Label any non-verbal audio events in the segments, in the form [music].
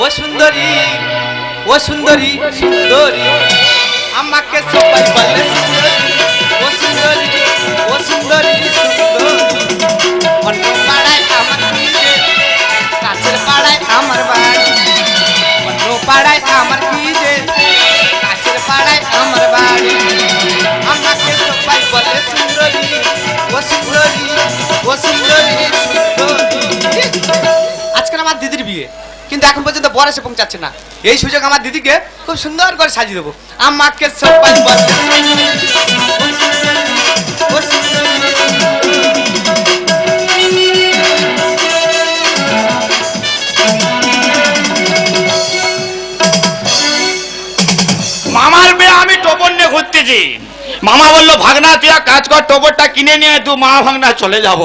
ও সুন্দরী ও সুন্দরী সুন্দরী। আমাকে সবাই বলে সুন্দরী ও সুন্দরী ও সুন্দরী সুন্দরী। অন্য পাড়ায় আমার নিজে কাছের পাড়ায় আমার বাড়ি। অন্য পাড়ায় আমার কি যে কাছের পাড়ায় আমার বাড়ি। আমাকে সবাই বলে, সুন্দরী, ও সুন্দরী ও সুন্দরী সুন্দরী। কিন্তু এখন পর্যন্ত বর এসে পৌঁছাচ্ছে না। এই সুযোগ আমার দিদিকে খুব সুন্দর করে সাজিয়ে দেবো। বলে ও মামার মেয়ে, আমি টোপর নিয়ে ঘুরতেছি। মামা বলল, ভাগনা, তুই কাজ কর, টোপরটা কিনে নিয়ে তুই মা ভাগনা চলে যাব।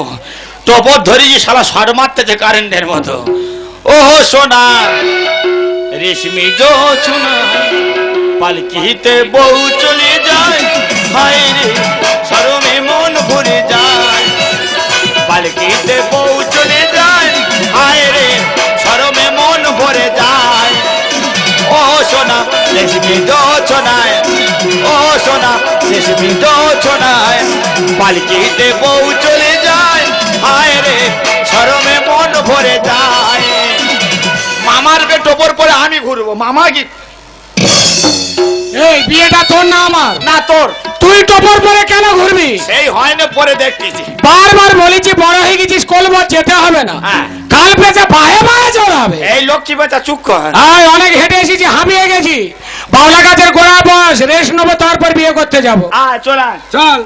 টোপর ধরেছি, শালা শট মারতেছে কারেন্টের মতো। ওহো সোনা, রেশমি জোছনা পালকিতে বউ চলে যায়, হায় রে, সরমে মন ভরে যায়। পালকিতে বউ চলে যায়, হায় রে, সরমে মন ভরে যায়। ও সোনা, রেশমি জোছনায় ও সোনা, রেশমি জোছনায় পালকিতে বউ চলে যায়, হায় রে, সরমে মন ভরে যায়। মামার বে টোপর পরে আমি ঘুরবো। মামা কি? এই বিয়েটা তোর না আমার? না তোর। তুই টপর পরে কেন ঘুরবি? সেই হয় না পরে দেখতেছি। বারবার বলেছি বড় হয়ে গেছিস কলবর যেতে হবে না। হ্যাঁ। কাল পেছে বাহে বাহে চড়াবে। এই লক্ষ্মী বেচা চুপ কর। আয় অনেক হেঁটে এসেছি হাঁপিয়ে গেছি। বাউলা গাছের গোড়া বস রেস্ট নেব তারপর বিয়ে করতে যাব। আয় চল। চল।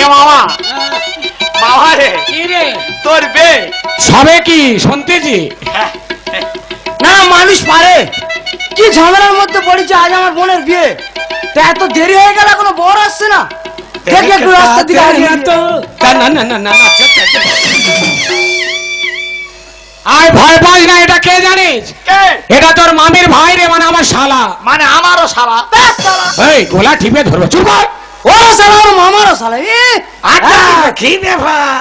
এ মামা মামা রে তোর বে সবে কি শুনতেছি না মানুষ পারে কি ঝামেলার মধ্যে পড়েছে আজ আমার বোনের বিয়ে? তা এত দেরি হয়ে গেল এখনও বর আসছে না? দেখি একটু রাস্তা দিকে না না না না না না, চল, চল, চল। আয় ভয় পাস না এটা কে জানিস? এটা তোর মামির ভাই রে মানে আমার শালা। মানে আমারও শালা। এই গোলা টিপে ধরবো চুপ ও শালা শালা এ! আচ্ছা কি ব্যাপার?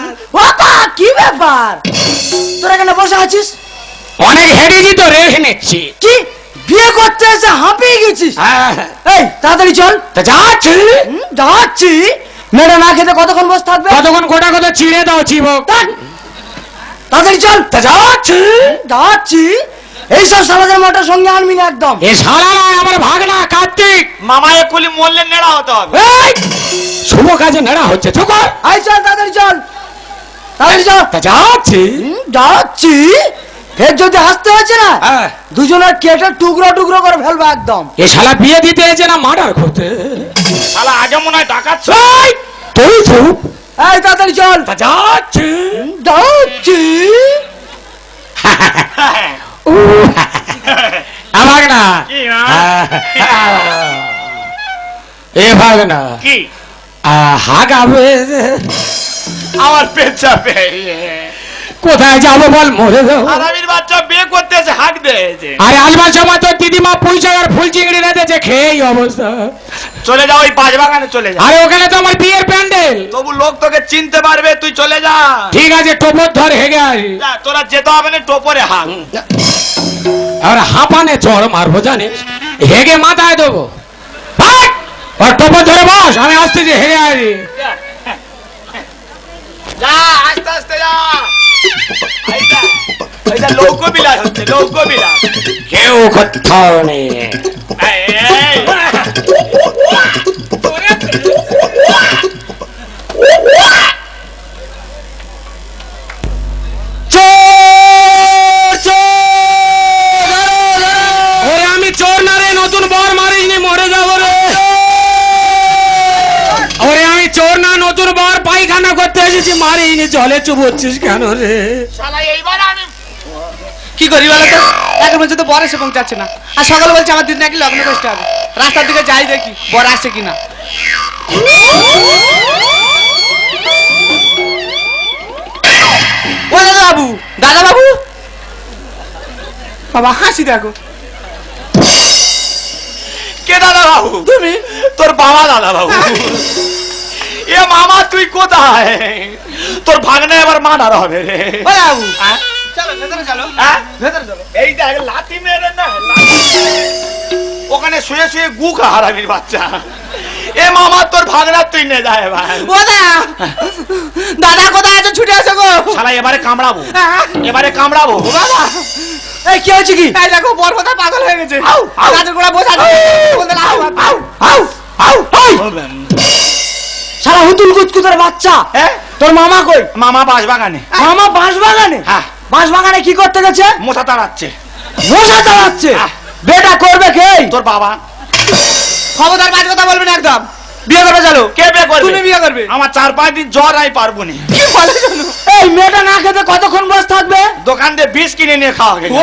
তা কি ব্যাপার? তোরা এখানে বসে আছিস? অনেক হেঁটেছি তো রেস্ট নিচ্ছি কি? বিয়ে করতে এসে হাঁপিয়ে গেছিস? হ্যাঁ। এই তাড়াতাড়ি চল। তা যাচ্ছি। যাচ্ছি। মেয়েটা না খেতে কতক্ষণ বসে থাকবে? কতক্ষণ গোটা কথা চিড়ে দাও ধ্যাৎ। তাড়াতাড়ি চল। তা যাচ্ছি। যাচ্ছি। এইসব শালাদের মোটা সঙ্গে আনবি না একদম। এ শালা নয় আমার ভাগনা কার্তিক। মামা একুলি মরলে নেড়া হতে হবে। এই শুভ কাজে নেড়া হচ্ছে চুপ কর। আই চল তাড়াতাড়ি চল। তাড়াতাড়ি চল। তা যাচ্ছি। যাচ্ছি। ফের যদি আসতে হয়েছে না হ্যাঁ। দুজনের কেটে টুকরো টুকরো করে ফেলব একদম। এ শালা বিয়ে দিতে এসে না মার্ডার করতে? শালা আগে মনে হয় ডাকাচ্ছ তুই চুপ। এই তাড়াতাড়ি চল। যাচ্ছি। যাচ্ছি। উ, আ, ভাগনা কি না? কি? হাগাবে আমার পেট কোথায় যাব বল মরে যাব। আরামির বাচ্চা বিয়ে করতেছে হাঁক দিয়েছে আরে আলবার সময় তোর দিদিমা আর ফুল চিংড়ি রেঁধেছে খেয়ে অবস্থা। চলে যাও ওই পাঁচ বাগানে চলে যা আরে ওখানে তো আমার বিয়ের প্যান্ডেল। তবু লোক তোকে চিনতে পারবে তুই চলে যা। ঠিক আছে টোপর ধর হেগে তোরা যেতে হবে না টোপরে হাঁক আর হাঁপানে চড় মারবো জানিস? হেগে মাথায় দেবো! টোপর ধরে বস আমি হেগে আসি আস্তে আস্তে যা। এইটা বিলাস হচ্ছে লৌকো বিলাস। কেউ কোথাও নেই চোর না নতুন বর পায়খানা করতে এসেছি। মারিনি জলে চুবোচ্ছিস কেন রে? শালা এইবার আমি কি করি বলো তো? এখন পর্যন্ত বর এসে পৌঁছাচ্ছে না। আর সকালে বলছে আমার দিদি নাকি লগ্ন করতে হবে। রাস্তার দিকে যাই দেখি বর আসছে কিনা। ও দাদা বাবু দাদা বাবু? বাবা হাসি দেখো। কে দাদা বাবু? তুমি? তোর বাবা দাদা বাবু। [laughs] এ মামা তুই কোথায়? তোর ভাগনা এবার মানার হবে রে। বাবু। হ্যাঁ? চলো চলো ভেতরে চলো। হ্যাঁ? ভেতরে চলো। এই দেখ লাথি মেরে না ওখানে শুয়ে শুয়ে গু খা হারামির বাচ্চা। এ মামা তোর ভাগনা তুই নে যায় ভাই দাদা দাদা কোথায় আছে? ছুটে আসো গো। শালা এবারে কামড়াবো। হ্যাঁ? এবারে কামড়াবো। বাবা এই কি হয়েছে কি? এই দেখো বর কোথায় পাগল হয়ে গেছে। আউ, আউ। গাছের গোড়া বসে আছে। বলতে আউ, আউ। আউ আউ! সারা হুতুল কুচকুতের বাচ্চা। হ্যাঁ? তোর মামা কই? মামা বাস বাগানে মামা বাঁশ বাগানে হ্যাঁ। বাঁশ বাগানে কি করতে গেছে? মোথা তাড়াচ্ছে। হ্যাঁ। বেটা করবে কে? তোর বাবা। খবরদার বাজ কথা বলবে না একদম। বিয়ে করবে চলো? কে বিয়ে করবে? তুমি বিয়ে করবে। আমার চার পাঁচ দিন জ্বর আমি পারব না। কি বলে শোনো? এই মেয়েটা না খেতে কতক্ষণ বসে থাকবে? দোকান দিয়ে বিষ কিনে নিয়ে খাওয়া গেছে।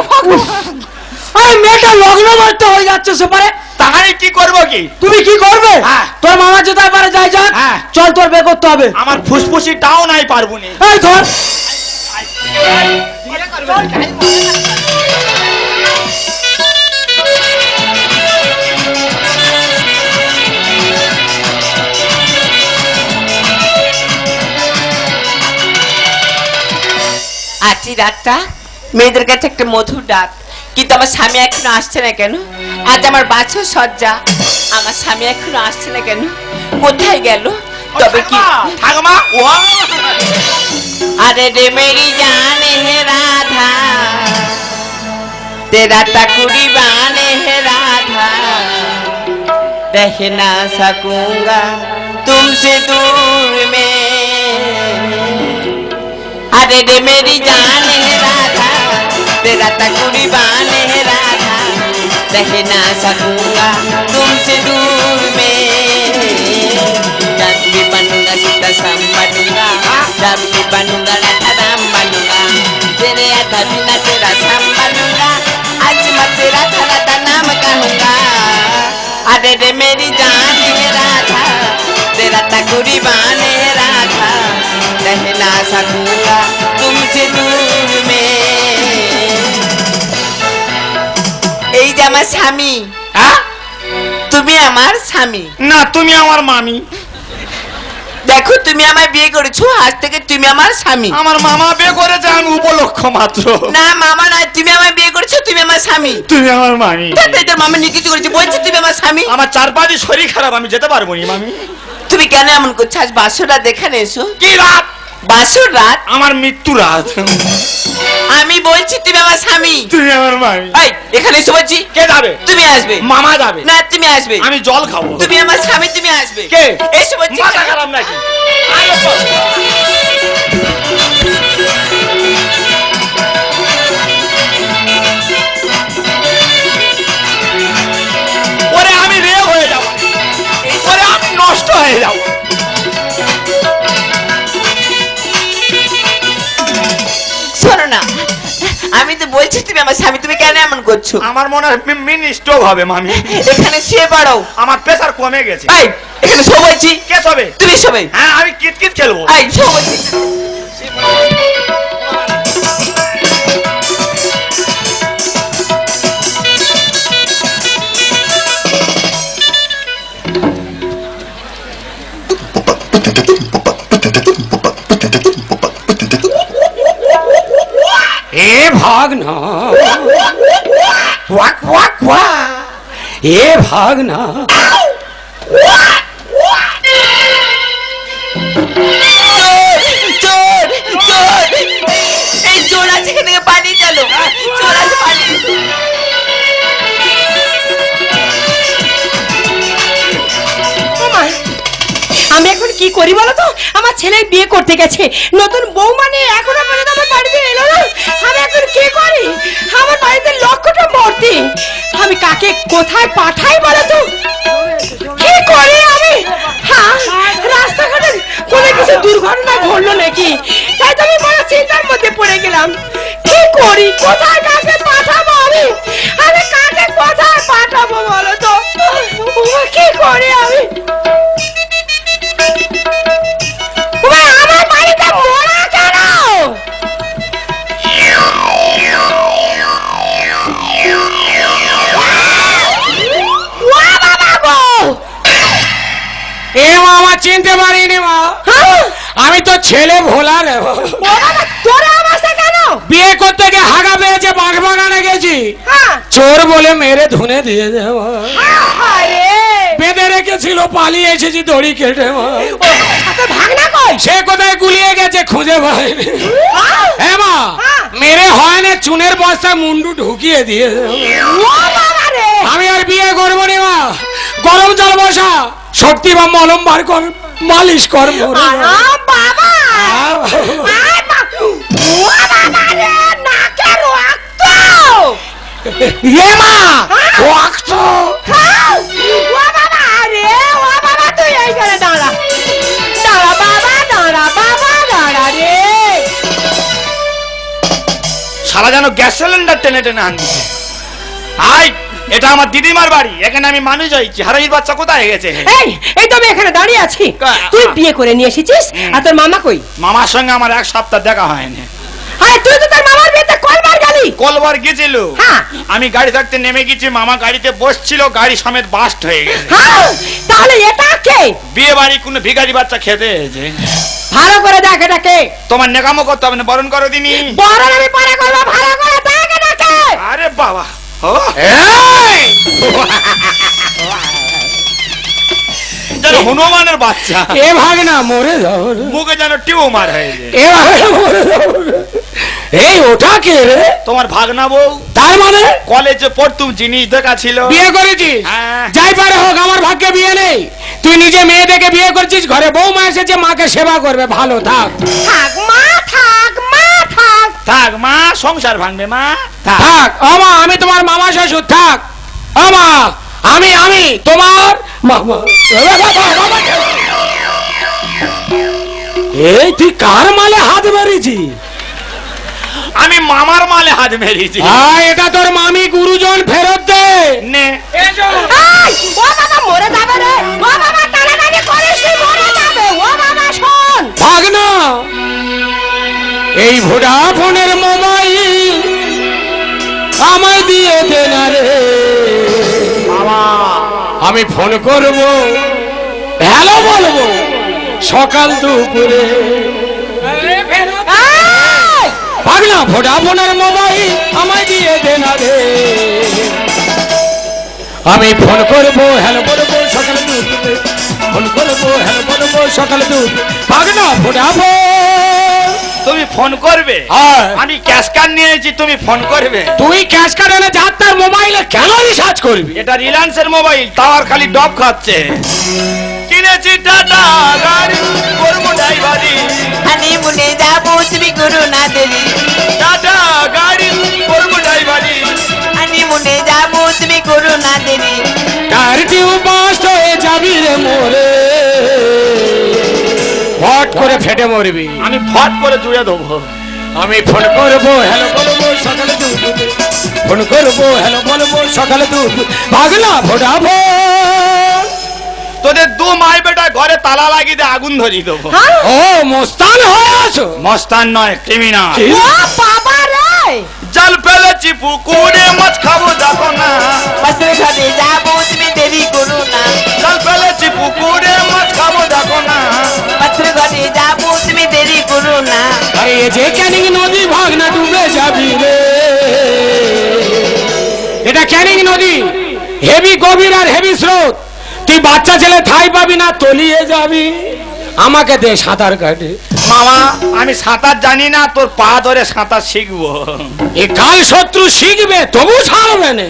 এই মেয়েটা লগ্ন করতে হয়ে যাচ্ছে সেপারে। তাহলে কি করব কি? তুমি কি করবে? হ্যাঁ। তোর মামা যেতে পারে যাই যাক। হ্যাঁ। চল তোর বে করতে হবে। আমার ফুসফুসি টাও নাই পারব না। এই ধর। আজই রাতটা মেয়েদের কাছে একটা মধুর ডাক। কিন্তু আমার স্বামী এখনও আসছে না কেন? আজ আমার বাছর সজ্জা আমার স্বামী এখনও আসছে না কেন? কোথায় গেল? তবে কি আরে রে মেরি জানে হে রাধা। তেরা তাকুরি বানে হে রাধা। দেখে না সাকুঙ্গা তুমসে দূর মে। আরে রে মেরি জানে হে রাধা। तेरा टकुरी बान राधा। रह ना सकूँगा तुमसे दूर में। जब भी बनूँगा सीता सम बनूँगा। जब भी बनूँगा, राधा राम बनूँगा। तेरे आधा बिना तेरा सम बनूँगा। आज मैं तेरा राधा नाम कहूँगा अरे रे मेरी जान है राधा। तेरा तकुरी बान राधा। रह ना सकूँगा স্বামী। হ্যাঁ তুমি আমার স্বামী। না তুমি আমার মামি। দেখো তুমি আমায় বিয়ে করেছ আজ থেকে তুমি আমার স্বামী। আমার মামা বিয়ে করেছে আমি উপলক্ষ মাত্র। না মামা নয় তুমি আমায় বিয়ে করেছ তুমি আমার স্বামী। তুমি আমার মামি। তাতে তোর মামা নিকিত করেছে বলছে তুমি আমার স্বামী। আমার চার পাঁচ শরীর খারাপ আমি যেতে পারব না মামি। তুমি কেন এমন করছ? আজ বাসরা দেখানে এসো কি রাত বাসর রাত? আমার মৃত্যু রাত। আমি বলছি তুমি আমার স্বামী। তুমি আমার মামি এই এখানে এসে বলছি কে যাবে? তুমি আসবে। মামা যাবে। না তুমি আসবে। আমি জল খাব। তুমি আমার স্বামী তুমি আসবে। কে? এসে বলছি মাথা খারাপ নাকি? ওরে আমি রে হয়ে যাব। ওরে আমি নষ্ট হয়ে যাব। আমি তো বলছি তুমি আমার স্বামী তুমি কেন এমন করছ? আমার মনে হয় মিনি স্ট্রোক হবে মামি। এখানে শুয়ে পড়ো। আমার প্রেসার কমে গেছে। এই এখানে শো বলছি। কে শুবে? তুমি শোবে। হ্যাঁ আমি কিতকিত খেলব। এই শো এ এই আছে এখান চলো আছে পালিয়ে আমি এখন কি করি বলো তো? আমার ছেলে বিয়ে করতে গেছে। নতুন বউ মানে এখনও পর্যন্ত আমার বাড়িতে এলো না। আমি এখন কি করি? আমার বাড়িতে লক্ষটা মূর্তি। আমি কাকে কোথায় পাঠাই বলো তো? কি করি আমি? রাস্তাঘাটে কোনো কিছু দুর্ঘটনা ঘটলো নাকি? তাই তো আমি বড় চিন্তার মধ্যে পড়ে গেলাম। কি করি? কোথায় কাকে পাঠাবো আমি? আমি কাকে কোথায় পাঠাবো বলো তো? কি করি আমি? চিনতে পারিনি মা। হ্যাঁ? আমি তো ছেলে ভোলা রে। তোরা আমার কেন? বিয়ে করতে গিয়ে হাগা পেয়েছে বাঘ বাগানে গেছি। হ্যাঁ। চোর বলে মেরে ধুনে দিয়ে দেব বেঁধে রেখেছিল পালিয়ে এসেছি দড়ি কেটে ভাগনা কই? সে কোথায় গুলিয়ে গেছে খুঁজে পাইনি। হ্যাঁ মা হ্যাঁ। মেরে হয় না চুনের বস্তায় মুন্ডু ঢুকিয়ে দিয়ে আমি আর বিয়ে করব নি মা। গরম জল বসা শক্তি বা মলম বার কর মালিশ কর বাবা! আয় মা। রক্ত! সারা যেন গ্যাস সিলিন্ডার টেনে টেনে আনছে আই এটা আমার দিদিমার বাড়ি। এখানে আমি মানুষ হয়েছি। হারামির বাচ্চা কোথায় গেছে? এই এই তো আমি এখানে দাঁড়িয়ে আছি। তুই বিয়ে করে নিয়ে এসেছিস? আর তোর মামা কই? মামার সঙ্গে আমার এক সপ্তাহ দেখা হয়নি। আরে তুই তো তোর মামার বিয়েতে কলবার গেলি। কলবার গেছিল। হ্যাঁ। আমি গাড়ি থাকতে নেমে গেছি মামা গাড়িতে বসছিল গাড়ি সমেত বাস্ট হয়ে গেছে। তাহলে এটা কে? বিয়ে বাড়ি কোনো ভিখারি বাচ্চা খেতে এসেছে। ভালো করে দেখ এটা কে। তোমার নেকামো করতে হবে না বরণ করো দিনি। বড় আমি পরে করব ভালো করে দেখ এটা কে। আরে বাবা! যেন হনুমানের বাচ্চা। এ ভাগ না মরে যাও। মুখে যেন টিউমার হয়েছে এ ভাগ না, মরে যাও এই ওটা কে রে? তোমার ভাগনা বউ? তার মানে? কলেজে পড়তুম জিনিস দেখা ছিল। বিয়ে করেছিস হ্যাঁ। যাই পারে হোক আমার ভাগ্যে বিয়ে নেই। তুই নিজে মেয়ে দেখে বিয়ে করছিস ঘরে বৌমা এসেছে মাকে সেবা করবে। ভালো থাক। থাক মা থাক মা থাক মা সংসার ভাঙবে মা। থাক। আমা আমি তোমার মামা শ্বশুর থাক। আমা আমি আমি তোমার এই তুই কার মালে হাত মেরেছি আমি মামার মালে হাত মেরেছি। এটা তোর মামি গুরুজন ফেরত দে। নে। এই, ও বাবা মরে যাবে রে। ও বাবা টানাটানি করিস মরে যাবে। ও বাবা শোন। ভাগ না এই ভোডাফোনের আমি ফোন করব। হ্যালো বলব। সকাল দুপুরে। এই, ভাগ না ভোডাফোনের মোবাইল আমায় দিয়ে দে না রে। আমি ফোন করব হ্যালো বলব সকাল দুপুরে। ফোন করব হ্যালো বলব সকাল দুপুরে। ভাগ না ভোডাফোন। তুমি ফোন করবে? হ্যাঁ। আমি ক্যাশ কার্ড নিয়েছি তুমি ফোন করবে? তুই ক্যাশ কার্ড এনে যার তার মোবাইলে কেন রিচার্জ করবি? এটা রিলায়েন্সের মোবাইল টাওয়ার খালি ডব খাচ্ছে। কিনেছি টাটা গাড়ি করব ড্রাইভারি। হানিমুনে যাব তুমি করো না দেরি টাটা গাড়ি করব ড্রাইভারি। হানিমুনে যাব তুমি করো না টায়ার টিউব বাস্ট হয়ে যাবি রে মোরে। হট করে ফেটে মরবি। আমি ফট করে জুড়ে দেবো আমি ফোন করব হ্যালো বলব সকালে ফোন করব হ্যালো বলব সকালে দুপুরে ভাগলা ফোটাবো তোদের দু মাই বেটা ঘরে তালা লাগিয়ে আগুন ধরিয়ে দেবো। হ্যাঁ? ও মস্তান হয়ে আছো। মস্তান নয় ক্রিমিনাল। জল ফেলেছি পুকুরে মাছ খাব দেখো না। পাশের ঘরে যাব তুমি দেরি করো না। জল ফেলেছি পুকুরে মাছ খাব দেখো না। পাশের ঘরে যাব তুমি দেরি করো না। আরে যে ক্যানিং নদী ভাগনা ডুবে যাবি রে। এটা ক্যানিং নদী। হেভি গভীর আর হেভি স্রোত। তুই বাচ্চা ছেলে ঠাই পাবি না তলিয়ে যাবি। আমাকে দে সাঁতার কাটে। মামা আমি সাঁতার জানি না তোর পা ধরে সাঁতার শিখব। এ কাল শত্রু শিখবে তবু ছাড়বে না।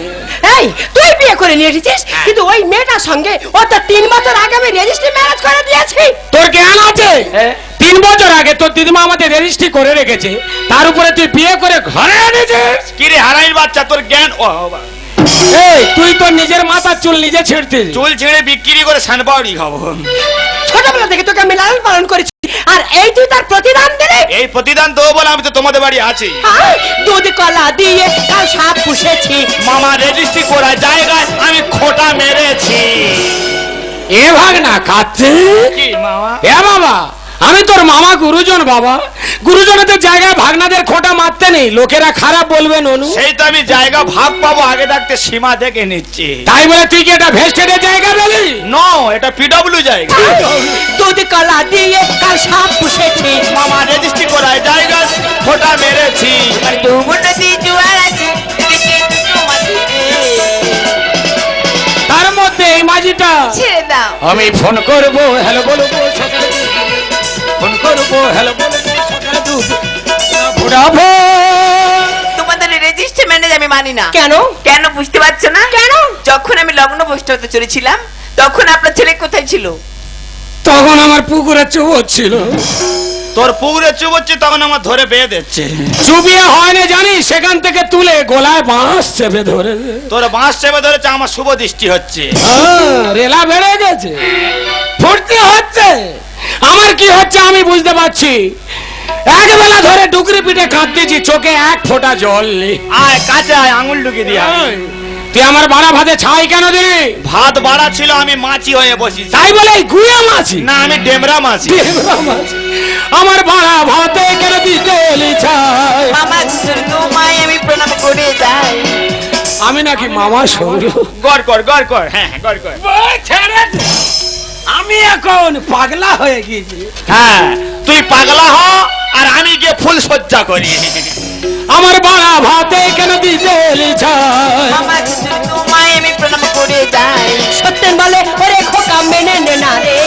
এই তুই বিয়ে করে নিয়ে এসেছিস? কিন্তু ওই মেয়েটার সঙ্গে ও তো তিন বছর আগে আমি রেজিস্ট্রি ম্যারেজ করে দিয়েছি। তোর জ্ঞান আছে? হ্যাঁ। তিন বছর আগে তোর দিদিমা আমাদের রেজিস্ট্রি করে রেখেছে। তার উপরে তুই বিয়ে করে ঘরে এনেছিস? কিরে হারাই বাচ্চা তোর জ্ঞান? ও বাবা। এই তুই তোর নিজের মাথার চুল নিজে ছিঁড়তে চুল ছেড়ে বিক্রি করে স্যান্ডপাউডি খাব। ছোটবেলা থেকে তোকে আমি লালন পালন করেছি। আর এই তুই তার প্রতিদান দিলে? এই প্রতিদান দেবো বলে আমি তো তোমাদের বাড়ি আছি। হ্যাঁ, দুধ কলা দিয়ে কাল সাপ পুষেছি। মামা রেজিস্ট্রি করা জায়গায় আমি খোটা মেরেছি। এ ভাগ না খাচ্ছে কি মামা? এ বাবা আমি তোর মামা গুরুজন বাবা। গুরুজনদের জায়গায় ভাগনাদের খোঁটা মারতে নেই। লোকেরা খারাপ বলবেন অনু সেই তো আমি জায়গা ভাগ পাবো আগে থাকতে সীমা দেখে নিচ্ছি। তাই বলে তুই কি এটা ভেস্টেডের জায়গা বলি নো এটা পিডব্লিউ জায়গা। দুধ কলা দিয়ে কাল সাপ পুষেছে। মামা রেজিস্ট্রি করায় জায়গা ফোটা মেরেছি। জোয়ার আছে তার মধ্যে এই মাঝিটা। ছেড়ে দাও। আমি ফোন করব হ্যালো বলব ফোন করব হ্যালো তোমাদের রেজিস্টার ম্যানেজ আমি মানি না। কেন? কেন বুঝতে পারছ না? কেন? যখন আমি লগ্ন বসতে হতে চলেছিলাম তখন আপনার ছেলে কোথায় ছিল? তখন আমার পুকুরে চুপ ছিল। তোর পুকুরে চুবচ্ছে তখন আমার ধরে বেয়ে দিচ্ছে। চুবিয়ে হয় না জানি সেখান থেকে তুলে গোলায় বাঁশ চেপে ধরে। তোর বাঁশ চেপে ধরেছে আমার শুভ দৃষ্টি হচ্ছে। আহ, রেলা বেড়ে গেছে। ফুটতে হচ্ছে। কি হচ্ছে আমি বুঝতে পারছি? এক বেলা ধরে ডুকরি পিঠে কাঁদতেছি চোখে এক ফোঁটা জল নেই। আয় কাছে আয় আঙুল ঢুকে দিয়া তুই আমার বাড়া ভাতে ছাই কেন দিলি? ভাত বাড়া ছিল আমি মাছি হয়ে বসেছি। তাই বলে গুয়ে মাছি? না আমি ডেমরা মাছি। ডেমরা মাছি। আমার বাড়া ভাতে কেন দিতে এলি ছাই? মামা তোমায় আমি প্রণাম করে যাই। আমি নাকি মামা সৌর গড় কর গড় কর। হ্যাঁ হ্যাঁ, গড় কর। আমি এখন পাগলা হয়ে গেছি। হ্যাঁ তুই পাগলা হ আর আমি গিয়ে ফুল সজ্জা করি। আমার বাড়া ভাতে কেন দিতে তোমায় আমি প্রণাম করে যাই। সত্যেন বলে ওরে খোকা মেনে নে না রে।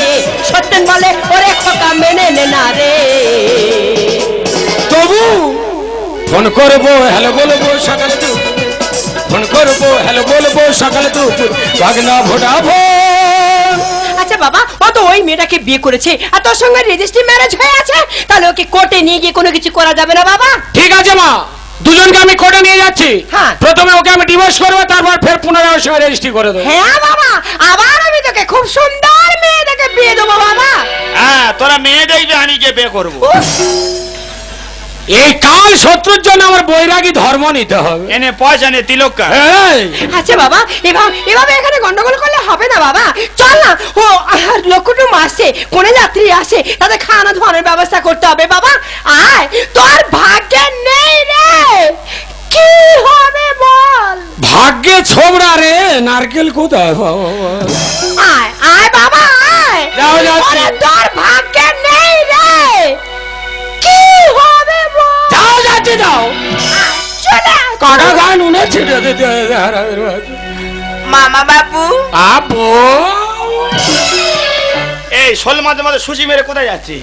সত্যেন বলে ওরে খোকা মেনে নে না রে। তবু ফোন করব হ্যালো বলব সকালে ফোন করব হ্যালো বলব সকালে দুপুর। ভাগনা ভোটাবো বাবা ও তো ওই মেয়েটাকে বিয়ে করেছে আর তোর সঙ্গে রেজিস্ট্রি ম্যারেজ হয়ে আছে? তাহলে ওকে কোর্টে নিয়ে গিয়ে কোনো কিছু করা যাবে না বাবা। ঠিক আছে মা দুজনকে আমি কোর্টে নিয়ে যাচ্ছি। হ্যাঁ। প্রথমে ওকে আমি ডিভোর্স করব তারপর ফের পুনরায় ওর সঙ্গে রেজিস্ট্রি করে দেবো। হ্যাঁ বাবা আবার আমি তোকে খুব সুন্দর মেয়ে দেখে বিয়ে দেবো বাবা। হ্যাঁ তোরা মেয়ে দেখবি আমি গিয়ে বিয়ে করব। এই কাল শত্রুর জন্য আমার বৈরাগী ধর্ম নিতে হবে। এনে পয়সা নে তিলক। আচ্ছা বাবা এভাবে এভাবে এখানে গন্ডগোল করলে হবে না বাবা। চল না ও আহ, লক্ষ্যটু মাসে কোনে যাত্রী আসে তাদের খাওয়ানো ধোয়ানোর ব্যবস্থা করতে হবে। বাবা আয় তোর ভাগ্যে নেই রে। কি হবে বল? ভাগ্যে ছোবড়া রে নারকেল কোথায়? আয় আয় বাবা আয়। যাও। ওরে তোর ভাগ্যে মামা বাবু। আবো। এই শোল মাঝে মাঝে সুচি মেরে কোথায় যাচ্ছি?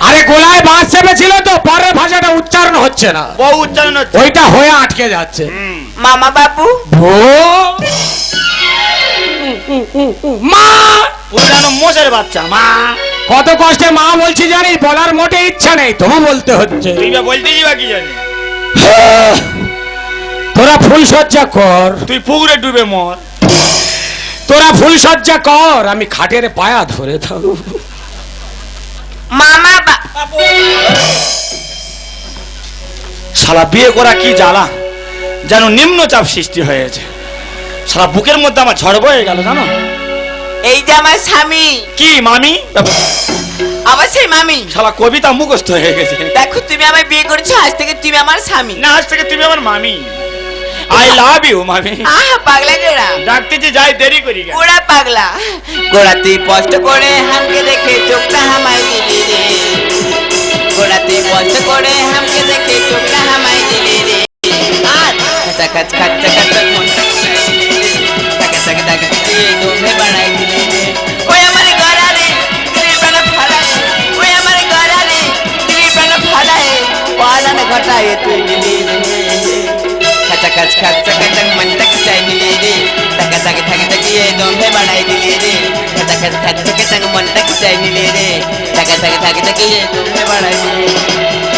আরে গোলায় বাঁশ চেপেছিল তো পরের ভাষাটা উচ্চারণ হচ্ছে না। বহু উচ্চারণ হচ্ছে। ওইটা হয়ে আটকে যাচ্ছে। মামা বাবু। ভো। মা। পুরানো মোষের বাচ্চা মা। কত কষ্টে মা বলছি জানিস বলার মোটে ইচ্ছা নেই তবু বলতে হচ্ছে। তুই বা বলতে যাবা কি জানি? তোরা ফুল সজ্জা কর। তুই পুকুরে ডুবে মর। তোরা ফুল সজ্জা কর আমি খাটের পায়া ধরে থাকব মামা বা- শালা বিয়ে করা কি জ্বালা? যেন নিম্নচাপ সৃষ্টি হয়েছে। শালা বুকের মধ্যে আমার ঝড় বয়ে গেল জানো? এই যে আমার স্বামী। কি মামি? আবার সেই মামি। শালা কবিতা মুখস্থ হয়ে গেছে। দেখো তুমি আমায় বিয়ে করেছ আজ থেকে তুমি আমার স্বামী। না আজ থেকে তুমি আমার মামি। আই লাভ ইউ মামি আহ পাগলা গোড়া ডাকতেছি যাই দেরি করি কেন? গোড়া পাগলা গোড়াতে কষ্ট করে হামকে দেখে চোখটা হামাই দিলি রে গোড়াতে কষ্ট করে হামকে দেখে চোখটা হামাই দিলি রে আর খাচা খাচ খাচা খাচা মনটা খুলাই দিলি রে। টাকা টাকা টাকা দিয়ে দোমে বাড়াই দিলি রে ওই আমার গলা রে দিলির প্রাণ ফালায় ওই আমার গলা রে দিলির প্রাণ ফালায় পালান ঘটায় তুই দিলি রে चकच खच चकचक मन तक चाय मिली रे तक तक थक तक ये दोंधे बढ़ाई दिली रे तक तक थक चकचक मन तक चाय मिली रे तक तक थक तक ये दोंधे बढ़ाई